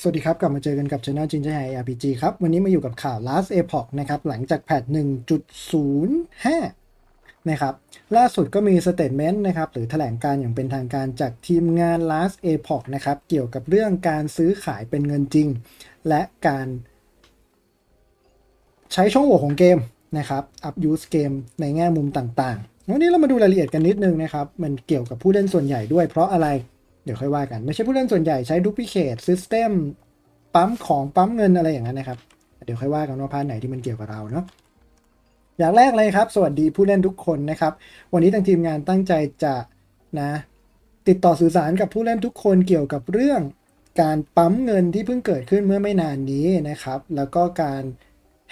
สวัสดีครับ กลับมาเจอกันกับ Channel จินจ a ไฮ RPG ครับ วันนี้มาอยู่กับข่าว Last Epoch นะครับ หลังจากแพท 1.05 นะครับ ล่าสุดก็มีสเต t เมนต์นะครับ หรือแถลงการอย่างเป็นทางการจากทีมงาน Last Epoch นะครับ เกี่ยวกับเรื่องการซื้อขายเป็นเงินจริง และการใช้ช่องโหว่ของเกมนะครับ up use เกมในแง่มุมต่างๆ วันนี้เรามาดูรายละเอียดกันนิดนึงนะครับ มันเกี่ยวกับผู้เล่นส่วนใหญ่ด้วยเพราะอะไร ดี๋ยวค่อยว่ากัน ไม่ใช่ผู้เล่นส่วนใหญ่ใช้ duplicate system ปั๊มของปั๊มเงินอะไรอย่างนั้นนะครับ เดี๋ยวค่อยว่ากันว่าพาร์ทไหนที่มันเกี่ยวกับเราเนาะอย่างแรกเลยครับ สวัสดีผู้เล่นทุกคนนะครับ วันนี้ทางทีมงานตั้งใจจะนะติดต่อสื่อสารกับผู้เล่นทุกคนเกี่ยวกับเรื่องการปั๊มเงินที่เพิ่งเกิดขึ้นเมื่อไม่นานนี้นะครับ แล้วก็การ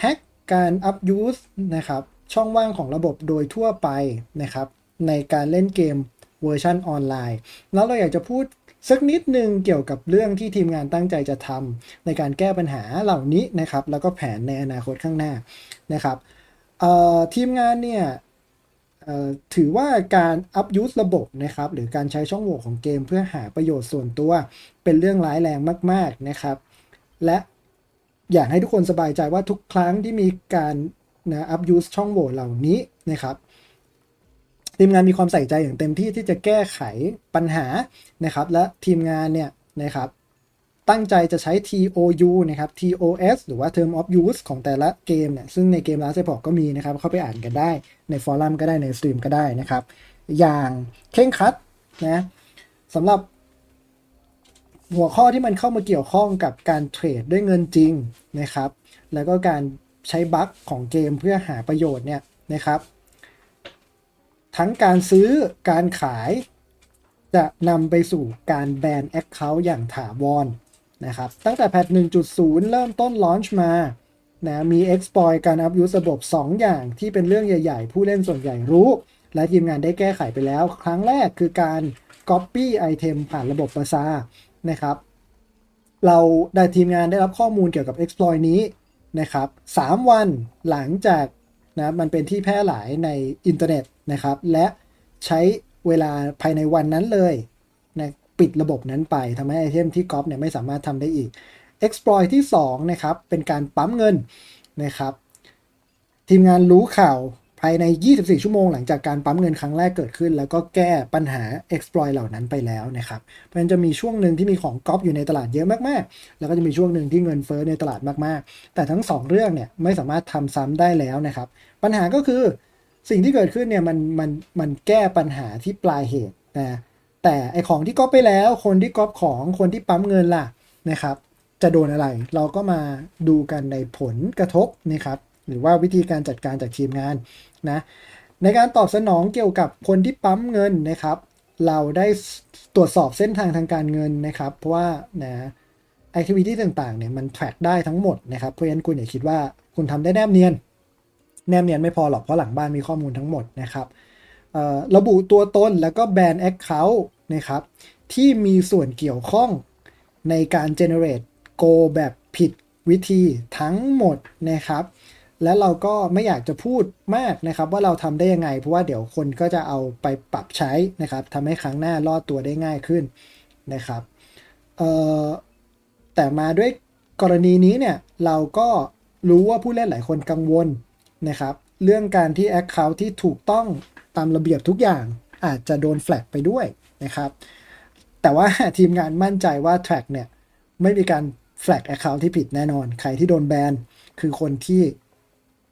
แฮ็กการ up use นะครับช่องว่างของระบบโดยทั่วไปนะครับ ในการเล่นเกม เวอร์ชันออนไลน์ แล้วเราอยากจะพูดสักนิดนึงเกี่ยวกับเรื่องที่ทีมงานตั้งใจจะทำในการแก้ปัญหาเหล่านี้นะครับ แล้วก็แผนในอนาคตข้างหน้านะครับทีมงานเนี่ยถือว่าการ up use ระบบนะครับหรือการใช้ช่องโหว่ของเกมเพื่อหาประโยชน์ส่วนตัว เป็นเรื่องร้ายแรงมาก ๆนะครับ และอยากให้ทุกคนสบายใจว่าทุกครั้งที่มีการนะ up use ช่องโหว่เหล่านี้นะครับ ทีมงานมีความใส่ใจอย่างเต็มที่ที่จะแก้ไขปัญหานะครับ และทีมงานเนี่ยนะครับตั้งใจจะใช้ TOU นะครับ TOS หรือว่า Term of Use ของแต่ละเกมเนี่ย ซึ่งในเกม Last Epoch ก็มีนะครับ เข้าไปอ่านกันได้ ในฟอรัมก็ได้ ในสตรีมก็ได้นะครับ อย่างเคร่งครัดนะสำหรับหัวข้อที่มันเข้ามาเกี่ยวข้องกับการเทรดด้วยเงินจริงนะครับ แล้วก็การใช้บั๊กของเกมเพื่อหาประโยชน์เนี่ยนะครับ ทั้งการซื้อการขายจะนำไปสู่การแบน Account อย่างถาวรนะครับ ตั้งแต่แพท1.0 เริ่มต้นลอนช์มานะมี exploit การ up use ระบบ 2 อย่างที่เป็นเรื่องใหญ่ ๆ ผู้เล่นส่วนใหญ่รู้ และทีมงานได้แก้ไขไปแล้ว ครั้งแรกคือการ copy item ผ่านระบบประซานะครับ เราได้ทีมงานได้รับข้อมูลเกี่ยวกับ exploit นี้นะครับ 3 วันหลังจาก นะมันเป็นที่แพร่หลายในอินเทอร์เน็ตนะครับ และใช้เวลาภายในวันนั้นเลยนะปิดระบบนั้นไปทำให้ไอเทมที่ก๊อปเนี่ยไม่สามารถทำได้อีก exploit ที่2นะครับเป็นการปั๊มเงินนะครับ ทีมงานรู้ข่าว ภายใน 24 ชั่วโมงหลังจากการปั๊มเงินครั้งแรกเกิดขึ้น แล้วก็แก้ปัญหา exploit เหล่านั้นไปแล้วนะครับ เพราะฉะนั้นจะมีช่วงหนึ่งที่มีของก๊อปอยู่ในตลาดเยอะมากๆ แล้วก็จะมีช่วงหนึ่งที่เงินเฟ้อในตลาดมากๆ แต่ทั้ง 2 เรื่องเนี่ยไม่สามารถทำซ้ำได้แล้วนะครับ ปัญหาก็คือสิ่งที่เกิดขึ้นเนี่ยมันมันมันแก้ปัญหาที่ปลายเหตุนะแต่ไอของที่ก๊อปไปแล้ว คนที่ก๊อปของคนที่ปั๊มเงินล่ะนะครับ จะโดนอะไรเราก็มาดูกันในผลกระทบนะครับ หรือว่าวิธีการจัดการจากทีมงานนะในการตอบสนองเกี่ยวกับคนที่ปั๊มเงินนะครับ เราได้ตรวจสอบเส้นทางทางการเงินนะครับ เพราะว่านะแอคทิวิตี้ต่างๆเนี่ยมัน track ได้ทั้งหมดนะครับเพราะฉะนั้นคุณอย่าคิดว่าคุณทำได้แนบเนียน แนบเนียนไม่พอหรอกเพราะหลังบ้านมีข้อมูลทั้งหมดนะครับระบุตัวตนแล้วก็แบรนด์ Account นะครับที่มีส่วนเกี่ยวข้องในการ generate go แบบผิดวิธีทั้งหมดนะครับ และเราก็ไม่อยากจะพูดมากนะครับ ว่าเราทำได้ยังไง เพราะว่าเดี๋ยวคนก็จะเอาไปปรับใช้นะครับทำให้ครั้งหน้ารอดตัวได้ง่ายขึ้นนะครับแต่มาด้วยกรณีนี้เนี่ยเราก็รู้ว่าผู้เล่นหลายคนกังวลนะครับ เรื่องการที่ Account ที่ถูกต้องตามระเบียบทุกอย่างอาจจะโดนแฟลกไปด้วยนะครับ แต่ว่าทีมงานมั่นใจว่า Track เนี่ยไม่มีการแฟลก Account ที่ผิดแน่นอน ใครที่โดนแบนคือคนที่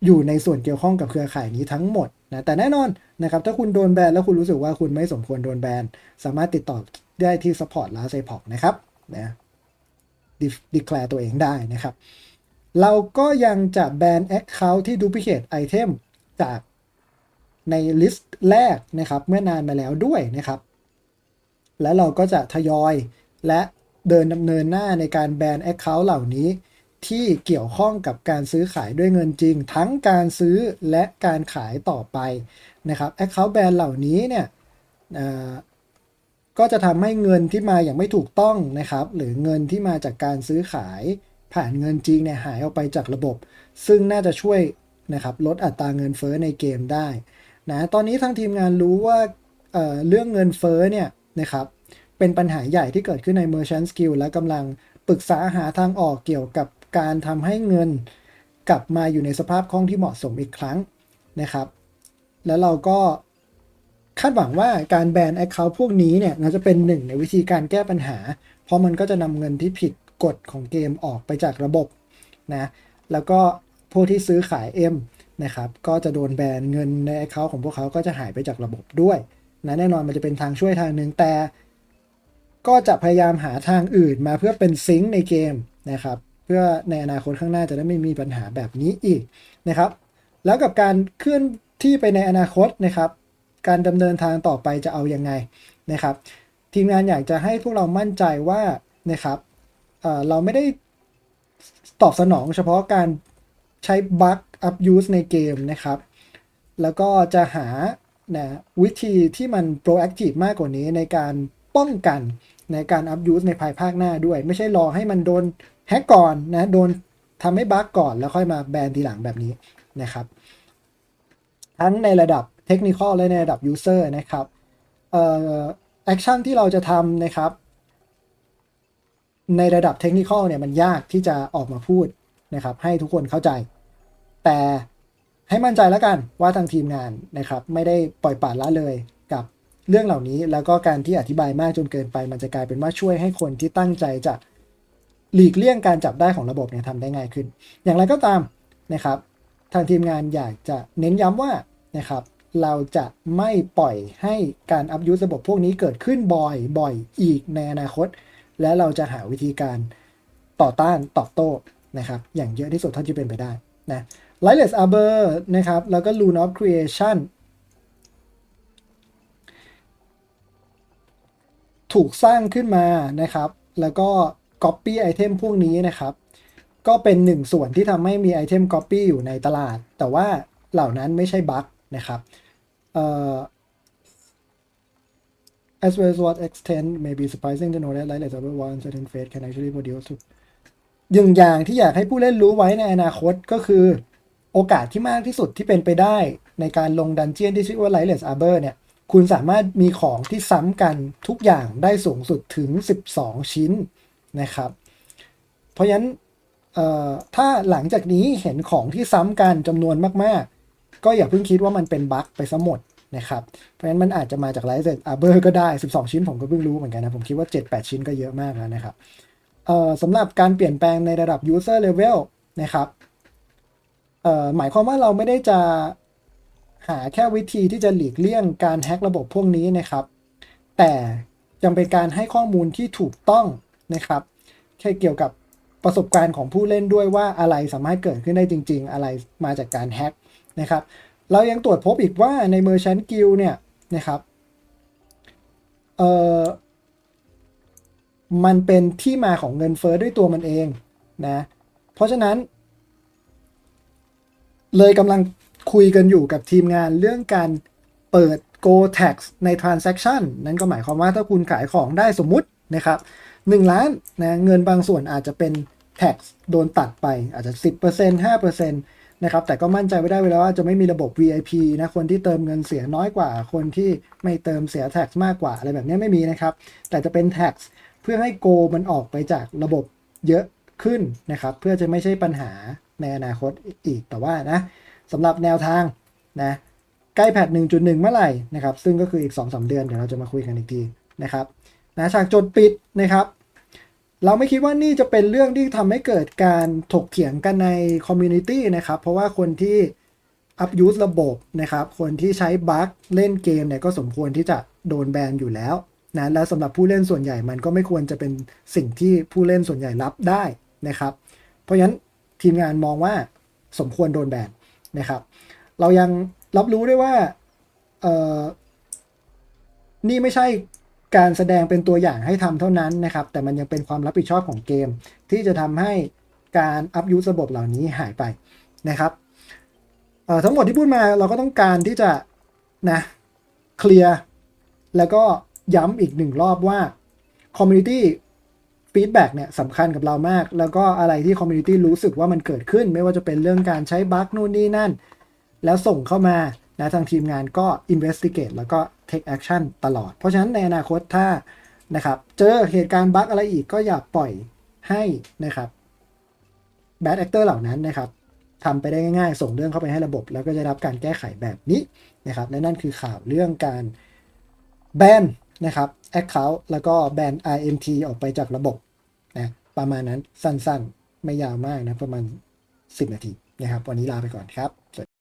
อยู่ในส่วนเกี่ยวข้องกับเครือข่ายนี้ทั้งหมดนะแต่แน่นอนนะครับถ้าคุณโดนแบนแล้วคุณรู้สึกว่าคุณไม่สมควรโดนแบนสามารถติดต่อได้ที่ support ลาเซพอกนะครับนะดีแคลร์ตัวเองได้นะครับ เราก็ยังจะแบน Account ที่ duplicate item จากในลิสต์แรกนะครับเมื่อนานมาแล้วด้วยนะครับ และเราก็จะทยอยและเดินดำเนินหน้าในการแบน Account เหล่านี้ ที่เกี่ยวข้องกับการซื้อขายด้วยเงินจริง ทั้งการซื้อและการขายต่อไปนะครับ Account แบนเหล่านี้เนี่ยก็จะทำให้เงินที่มาอย่างไม่ถูกต้องนะครับ หรือเงินที่มาจากการซื้อขายผ่านเงินจริงเนี่ยหายออกไปจากระบบ ซึ่งน่าจะช่วยนะครับลดอัตราเงินเฟ้อในเกมได้นะตอนนี้ทางทีมงานรู้ว่าเเรื่องเงินเฟ้อเนี่ยนะครับเป็นปัญหาใหญ่ที่เกิดขึ้นใน Merchant Skill และกำลังปรึกษาหาทางออกเกี่ยวกับ การทำให้เงินกลับมาอยู่ในสภาพคล่องที่เหมาะสมอีกครั้งนะครับ แล้วเราก็คาดหวังว่าการแบน Account พวกนี้เนี่ยจะเป็นหนึ่งในวิธีการแก้ปัญหา เพราะมันก็จะนำเงินที่ผิดกฎของเกมออกไปจากระบบนะแล้วก็พวกที่ซื้อขาย M นะครับก็จะโดนแบนเงินใน Account ของพวกเขาก็จะหายไปจากระบบด้วยนะแน่นอนมันจะเป็นทางช่วยทางหนึ่งแต่ ก็จะพยายามหาทางอื่นมาเพื่อเป็นซิงค์ในเกมนะครับ เพื่อในอนาคตข้างหน้าจะได้ไม่มีปัญหาแบบนี้อีกนะครับ แล้วกับการเคลื่อนที่ไปในอนาคตนะครับ การดำเนินทางต่อไปจะเอายังไงนะครับ ทีมงานอยากจะให้พวกเรามั่นใจว่านะครับเเราไม่ได้ตอบสนองเฉพาะการใช้บั๊กอัพยูสในเกมนะครับ แล้วก็จะหานะวิธีที่มัน proactive มากกว่านี้ในการป้องกันในการอัพยูสในภายภาคหน้าด้วย ไม่ใช่รอให้มันโดน แฮกก่อนนะโดนทำให้บั๊กก่อนแล้วค่อยมาแบนทีหลังแบบนี้นะครับทั้งในระดับเทคนิคและในระดับยูเซอร์นะครับเอ่อแอคชั่นที่เราจะทำนะครับ ในระดับเทคนิคเนี่ยมันยากที่จะออกมาพูดนะครับ ให้ทุกคนเข้าใจ แต่ให้มั่นใจแล้วกันว่าทางทีมงานนะครับ ไม่ได้ปล่อยปละละเลยกับเรื่องเหล่านี้ แล้วก็การที่อธิบายมากจนเกินไป มันจะกลายเป็นว่าช่วยให้คนที่ตั้งใจจะ หลีกเลี่ยงการจับได้ของระบบเนี่ยทำได้ง่ายขึ้น อย่างไรก็ตามนะครับ ทางทีมงานอยากจะเน้นย้ำว่านะครับ เราจะไม่ปล่อยให้การอัพยูสระบบพวกนี้เกิดขึ้นบ่อยบ่อยอีกในอนาคต และเราจะหาวิธีการต่อต้านตอบโต้นะครับ อย่างเยอะที่สุดเท่าที่เป็นไปได้นะ Lightless Arbor นะครับ แล้วก็ Rune of Creation ถูกสร้างขึ้นมานะครับ แล้วก็ Copy ไอเทมพวกนี้นะครับ ก็เป็นหนึ่งส่วนที่ทำให้มีไอเทม Copy อยู่ในตลาด แต่ว่าเหล่านั้นไม่ใช่บั๊กนะครับ as well as what extent may be surprising to know that Lightless Arbor one certain phase can actually produce หนึ่งอย่างที่อยากให้ผู้เล่นรู้ไว้ในอนาคตก็คือ โอกาสที่มากที่สุดที่เป็นไปได้ในการลงดันเจียนที่ชื่อว่า Lightless Arbor เนี่ย คุณสามารถมีของที่ซ้ำกันทุกอย่างได้สูงสุดถึง 12 ชิ้น นะครับ เพราะฉะนั้นถ้าหลังจากนี้เห็นของที่ซ้ำกันจำนวนมาก ๆ ก็อย่าเพิ่งคิดว่ามันเป็นบั๊กไปซะหมดนะครับ เพราะฉะนั้นมันอาจจะมาจาก Lightless Arbor ก็ได้ 12 ชิ้นผมก็เพิ่งรู้เหมือนกันนะ ผมคิดว่า 7-8 ชิ้นก็เยอะมากแล้วนะครับสำหรับการเปลี่ยนแปลงในระดับ user level นะครับหมายความว่าเราไม่ได้จะหาแค่วิธีที่จะหลีกเลี่ยงการแฮ็กระบบพวกนี้นะครับ แต่ยังเป็นการให้ข้อมูลที่ถูกต้อง นะครับ แค่เกี่ยวกับประสบการณ์ของผู้เล่นด้วยว่าอะไรสามารถเกิดขึ้นได้จริง ๆ อะไรมาจากการแฮ็กนะครับ เรายังตรวจพบอีกว่าใน Merchant Guild เนี่ยนะครับเอ่อมันเป็นที่มาของเงินเฟอ้อด้วยตัวมันเองนะ เพราะฉะนั้น เลยกำลังคุยกันอยู่กับทีมงานเรื่องการเปิด go tax ใน transaction นั่นก็หมายความว่าถ้าคุณขายของได้สมมุตินะครับ 1 ล้านนะเงินบางส่วนอาจจะเป็น tax โดนตัดไปอาจจะ 10% 5%นะครับแต่ก็มั่นใจไว้ได้เวลาว่าจะไม่มีระบบ VIP นะคนที่เติมเงินเสียน้อยกว่า คนที่ไม่เติมเสีย tax มากกว่าอะไรแบบนี้ไม่มีนะครับ แต่จะเป็น tax เพื่อให้โกมันออกไปจากระบบเยอะขึ้นนะครับ เพื่อจะไม่ใช่ปัญหาในอนาคตอีกแต่ว่านะสำหรับแนวทางนะใกล้แพท1.1 เมื่อไหร่นะครับ ซึ่งก็คืออีก 2-3 เดือนเดี๋ยวเราจะมาคุยกันอีกทีนะครับ นะฉากจดปิดนะครับ เราไม่คิดว่านี่จะเป็นเรื่องที่ทำให้เกิดการถกเถียงกันในคอมมูนิตี้นะครับ เพราะว่าคนที่อัพยูสระบบนะครับ คนที่ใช้บั๊กเล่นเกมเนี่ยก็สมควรที่จะโดนแบนอยู่แล้วนะและสำหรับผู้เล่นส่วนใหญ่มันก็ไม่ควรจะเป็นสิ่งที่ผู้เล่นส่วนใหญ่รับได้นะครับ เพราะฉะนั้นทีมงานมองว่าสมควรโดนแบนนะครับ เรายังรับรู้ได้ว่าเออนี่ไม่ใช่ การแสดงเป็นตัวอย่างให้ทำเท่านั้นนะครับ แต่มันยังเป็นความรับผิดชอบของเกม ที่จะทำให้การอัพยูสระบบเหล่านี้หายไปนะครับทั้งหมดที่พูดมาเราก็ต้องการที่จะนะเคลียร์แล้วก็ย้ำอีกหนึ่งรอบว่า Community Feedback เนี่ยสำคัญกับเรามาก แล้วก็อะไรที่ Community รู้สึกว่ามันเกิดขึ้น ไม่ว่าจะเป็นเรื่องการใช้บั๊กนู่นนี่นั่น แล้วส่งเข้ามา นะทางทีมงานก็ investigate แล้วก็ take action ตลอด เพราะฉะนั้นในอนาคตถ้านะครับเจอเหตุการณ์บั๊กอะไรอีกก็อย่าปล่อยให้นะครับ bad actor เหล่านั้นนะครับทำไปได้ง่ายๆ ส่งเรื่องเข้าไปให้ระบบ แล้วก็จะรับการแก้ไขแบบนี้นะครับและนั่นคือข่าวเรื่องการแบนนะครับ account แล้วก็แบน RMT ออกไปจากระบบนะประมาณนั้นสั้นๆ ไม่ยาวมากนะ ประมาณ 10 นาทีนะครับ วันนี้ลาไปก่อนครับ